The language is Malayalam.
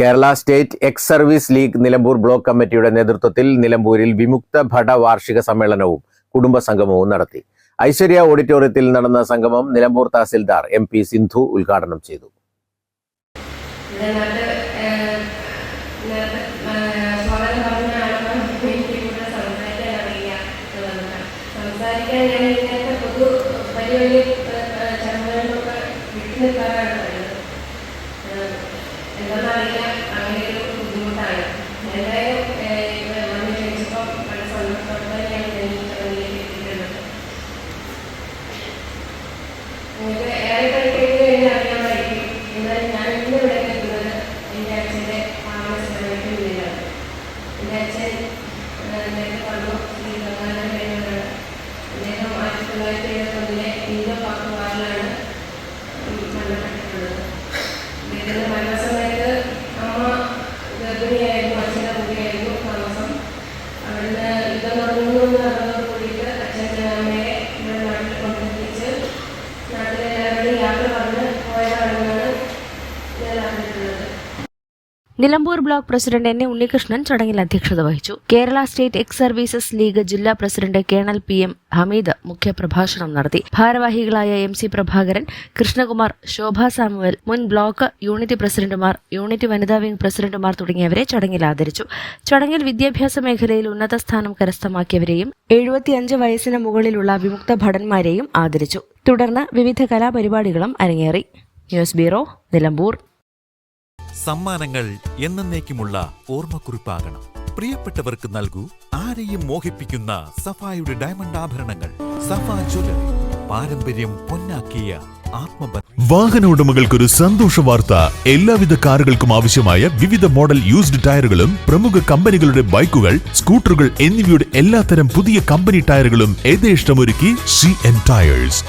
Kerala state ex service league Nilambur block കമ്മിറ്റിയുടെ നേതൃത്വത്തിൽ നിലമ്പൂരിൽ വിമുക്ത ഭട വാർഷിക സമ്മേളനവും കുടുംബ സംഗമവും നടത്തി. ഐശ്വര്യ ഓഡിറ്റോറിയത്തിൽ നടന്ന സംഗമം നിലമ്പൂർ തഹസിൽദാർ എം പി സിന്ധു ഉദ്ഘാടനം ചെയ്തു. സംസാരിക്കാൻ ഞാൻ പൊതു വലിയ വലിയ ചടങ്ങുകളിലൊക്കെ വിട്ടു നിൽക്കാറാണ്. പറയുന്നത് എന്താണെന്നറിയില്ല അങ്ങനെ ഒരു ബുദ്ധിമുട്ടാണ്. എന്തായാലും വന്ന് ക്ഷണിച്ചപ്പോൾ വളരെ സന്തോഷത്തോടെ ഞാൻ ഈ എത്തിയിട്ടുള്ളത്. നിങ്ങൾക്ക് ഏറെ ഞാൻ ഇന്ന് ഇവിടെ എത്തുന്നത് എന്റെ അച്ഛന്റെ താമസമായിട്ട് മുന്നിലാണ് എന്റെ അച്ഛൻ പറഞ്ഞു Nilambur block president N A Unnikrishnan ചടങ്ങിൽ അധ്യക്ഷത വഹിച്ചു. Kerala state ex services league ജില്ലാ president colonel P M Hameed മുഖ്യപ്രഭാഷണം നടത്തി. ഭാരവാഹികളായ M C Prabhakaran Krishnakumar Shobha Samuel മുൻ ബ്ലോക്ക് യൂണിറ്റ് പ്രസിഡന്റുമാർ യൂണിറ്റ് വനിതാ വിംഗ് പ്രസിഡന്റുമാർ തുടങ്ങിയവരെ ചടങ്ങിൽ ആദരിച്ചു. ചടങ്ങിൽ വിദ്യാഭ്യാസ മേഖലയിൽ ഉന്നത സ്ഥാനം കരസ്ഥമാക്കിയവരെയും എഴുപത്തിയഞ്ച് വയസ്സിന് മുകളിലുള്ള വിമുക്ത ഭടന്മാരെയും ആദരിച്ചു. തുടർന്ന് വിവിധ കലാപരിപാടികളും അരങ്ങേറി. News bureau Nilambur. സമ്മാനങ്ങൾ എന്നേക്കുമുള്ള ഓർമ്മക്കുറിപ്പാകണം. പ്രിയപ്പെട്ടവർക്ക് നൽകൂ ആരെയും മോഹിപ്പിക്കുന്ന സഫായുടെ ഡയമണ്ട് ആഭരണങ്ങൾ. സഫ ജ്വല്ലറി പാരമ്പര്യം പൊന്നാക്കിയ ആത്മബന്ധം. വാഹന ഉടമകൾക്കൊരു സന്തോഷ വാർത്ത. എല്ലാവിധ കാറുകൾക്കും ആവശ്യമായ വിവിധ മോഡൽ യൂസ്ഡ് ടയറുകളും പ്രമുഖ കമ്പനികളുടെ ബൈക്കുകൾ സ്കൂട്ടറുകൾ എന്നിവയുടെ എല്ലാത്തരം പുതിയ കമ്പനി ടയറുകളും ഏതേ ഇഷ്ടമൊരുക്കി സി എൻ ടയേഴ്സ്